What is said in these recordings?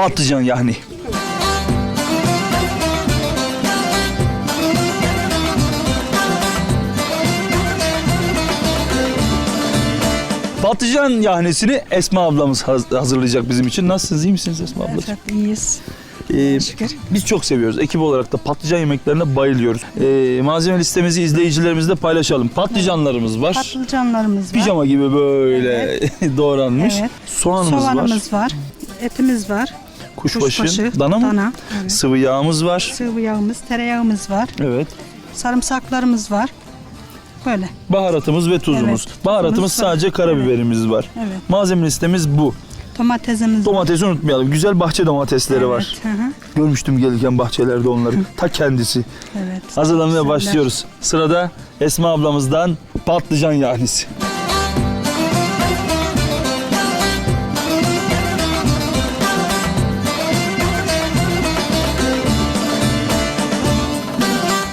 Patlıcan yani. Patlıcan yahnisini Esma ablamız haz- hazırlayacak bizim için. Nasılsınız? iyi misiniz Esma ablacığım? Evet iyiyiz. Ee, Şükür. biz çok seviyoruz. Ekip olarak da patlıcan yemeklerine bayılıyoruz. Ee, malzeme listemizi izleyicilerimizle paylaşalım. Patlıcanlarımız var. Patlıcanlarımız var. Pijama gibi böyle doğranmış. Evet. Soğanımız var. Soğanımız var. Etimiz var. Kuşbaşı. Kuşbaşı, Dana mı? Dana. Evet. Sıvı yağımız var. Sıvı yağımız, tereyağımız var. Evet. Sarımsaklarımız var. Böyle. Baharatımız ve tuzumuz. Evet, Baharatımız tuzumuz var. sadece karabiberimiz var. Evet. Malzeme listemiz bu. Domatesimiz var. Domatesi unutmayalım. Güzel bahçe domatesleri var. Evet. Hı hı. Görmüştüm gelirken bahçelerde onları. Ta kendisi. Evet. Hazırlamaya Güzeller. başlıyoruz. Sırada Esma ablamızdan patlıcan yahnisi.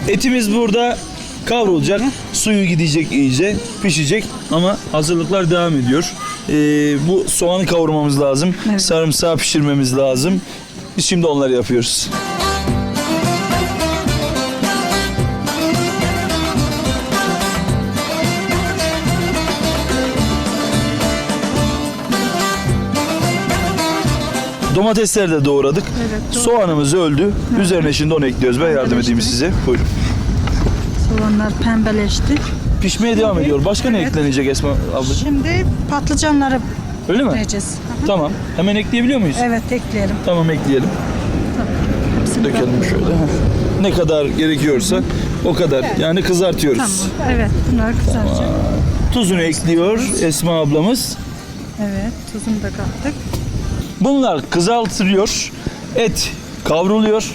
Etimiz burada kavrulacak. Suyu gidecek iyice, pişecek ama hazırlıklar devam ediyor. Ee, bu soğanı kavurmamız lazım. Evet. Sarımsağı pişirmemiz lazım. Biz şimdi onları yapıyoruz. Domatesleri de doğradık. Evet, doğru. Soğanımız öldü. Üzerine şimdi onu ekliyoruz. Ben yardım edeyim size. Buyurun. Soğanlar pembeleşti. Pişmeye devam ediyor. Başka ne Evet. eklenecek Esma ablacığım? Şimdi patlıcanları Öyle mi? hı. Tamam. Hemen ekleyebiliyor muyuz? Evet ekleyelim. Tamam ekleyelim. Hepsini Dökelim şöyle. Ne kadar gerekiyorsa o kadar. Yani kızartıyoruz. Tamam. Evet bunlar kızaracak. Tuzunu ekliyor Esma ablamız. Evet tuzunu da kattık. Bunlar kızartılıyor. Et kavruluyor.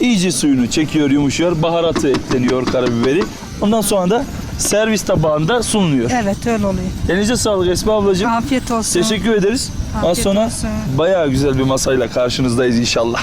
İyice suyunu çekiyor, yumuşuyor. Baharatı ekleniyor, karabiberi. Ondan sonra da servis tabağında sunuluyor. Evet öyle oluyor. Elinize sağlık Esma ablacığım. Afiyet olsun. Teşekkür ederiz. Az Afiyet sonra olsun. bayağı güzel bir masayla karşınızdayız inşallah.